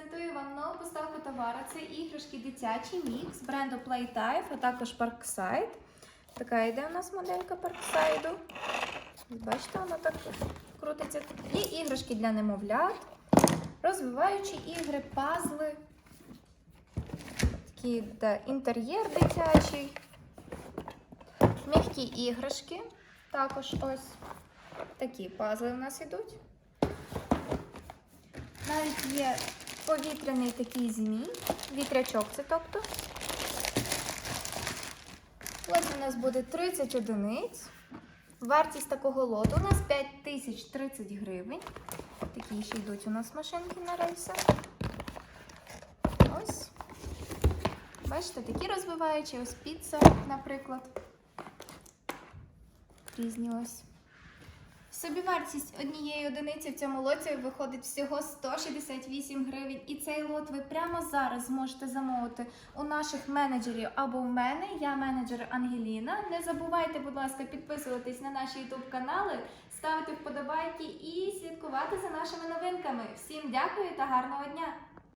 презентую вам нову поставку товару. Це іграшки дитячий мікс бренду Playtype, а також Parkside. Така йде у нас моделька Parkside. Бачите, вона так крутиться. І іграшки для немовлят, розвиваючі ігри, пазли. Такий де інтер'єр дитячий. М'які іграшки. Також ось такі пазли у нас йдуть. Навіть є повітряний такий змій, вітрячок це тобто. Ось у нас буде 30 одиниць. Вартість такого лоту у нас 5030 гривень. Такі ще йдуть у нас машинки на рельсах. Ось. Бачите, такі розвиваючі, ось піца, наприклад. Різні ось. Собівартість однієї одиниці в цьому лоті виходить всього 168 гривень. І цей лот ви прямо зараз зможете замовити у наших менеджерів або в мене. Я менеджер Ангеліна. Не забувайте, будь ласка, підписуватись на наші YouTube канали, ставити вподобайки і слідкувати за нашими новинками. Всім дякую та гарного дня!